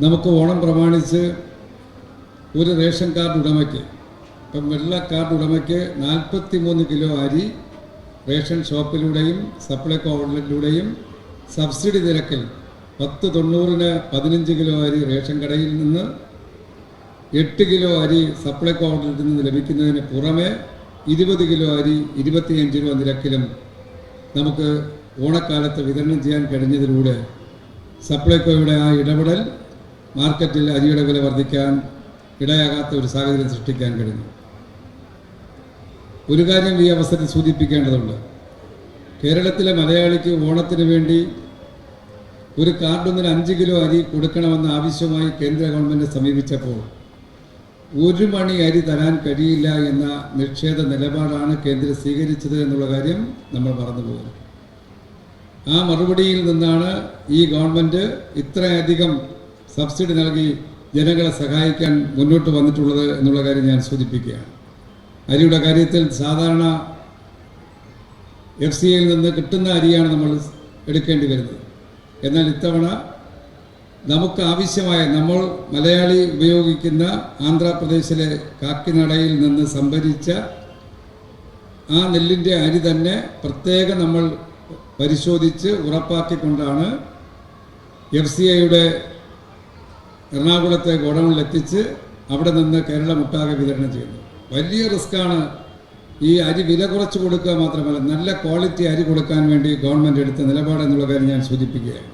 നമുക്ക് ഓണം പ്രമാണിച്ച് ഒരു റേഷൻ കാർഡ് ഉടമയ്ക്ക് ഇപ്പം വെള്ള കാർഡ് ഉടമയ്ക്ക് നാൽപ്പത്തി മൂന്ന് കിലോ അരി റേഷൻ ഷോപ്പിലൂടെയും സപ്ലൈകോ ഔട്ട്ലെറ്റിലൂടെയും സബ്സിഡി നിരക്കിൽ പത്ത് തൊണ്ണൂറിന് പതിനഞ്ച് കിലോ അരി റേഷൻ കടയിൽ നിന്ന് എട്ട് കിലോ അരി സപ്ലൈകോ ഔട്ട്ലെറ്റിൽ നിന്ന് ലഭിക്കുന്നതിന് പുറമെ ഇരുപത് കിലോ അരി ഇരുപത്തിയഞ്ച് രൂപ നിരക്കിലും നമുക്ക് ഓണക്കാലത്ത് വിതരണം ചെയ്യാൻ കഴിഞ്ഞതിലൂടെ സപ്ലൈകോയുടെ ആ ഇടപെടൽ മാർക്കറ്റിൽ അരിയുടെ വില വർദ്ധിക്കാൻ ഇടയാകാത്ത ഒരു സാഹചര്യം സൃഷ്ടിക്കാൻ കഴിഞ്ഞു. ഒരു കാര്യം ഈ അവസരത്തിൽ സൂചിപ്പിക്കേണ്ടതുണ്ട്. കേരളത്തിലെ മലയാളിക്ക് ഓണത്തിന് വേണ്ടി ഒരു കാർഡൊന്നിന് അഞ്ച് കിലോ അരി കൊടുക്കണമെന്ന ആവശ്യമായി കേന്ദ്ര ഗവൺമെന്റ് സമീപിച്ചപ്പോൾ ഒരു മണി അരി തരാൻ കഴിയില്ല എന്ന നിക്ഷേപ നിലപാടാണ് കേന്ദ്രം സ്വീകരിച്ചത് എന്നുള്ള കാര്യം നമ്മൾ മറന്നുപോകുന്നു ആ മറുപടിയിൽ നിന്നാണ് ഈ ഗവൺമെന്റ് ഇത്രയധികം സബ്സിഡി നൽകി ജനങ്ങളെ സഹായിക്കാൻ മുന്നോട്ട് വന്നിട്ടുള്ളത് എന്നുള്ള കാര്യം ഞാൻ സൂചിപ്പിക്കുകയാണ്. അരിയുടെ കാര്യത്തിൽ സാധാരണ എഫ് സി ഐയിൽ നിന്ന് കിട്ടുന്ന അരിയാണ് നമ്മൾ എടുക്കേണ്ടി വരുന്നത്. എന്നാൽ ഇത്തവണ നമുക്ക് ആവശ്യമായ നമ്മൾ മലയാളി ഉപയോഗിക്കുന്ന ആന്ധ്രാപ്രദേശിലെ കാക്കിനടയിൽ നിന്ന് സംഭരിച്ച ആ നെല്ലിന്റെ അരി തന്നെ പ്രത്യേകം നമ്മൾ പരിശോധിച്ച് ഉറപ്പാക്കിക്കൊണ്ടാണ് എഫ് സി ഐയുടെ എറണാകുളത്തെ ഗോഡൗണിൽ എത്തിച്ച് അവിടെ നിന്ന് കേരളമൊട്ടാകെ വിതരണം ചെയ്യുന്നു. വലിയ റിസ്ക്കാണ് ഈ അരി വില കുറച്ച് കൊടുക്കുക മാത്രമല്ല നല്ല ക്വാളിറ്റി അരി കൊടുക്കാൻ വേണ്ടി ഗവൺമെന്റ് എടുത്ത നിലപാടെന്നുള്ള കാര്യം ഞാൻ സൂചിപ്പിക്കുകയാണ്.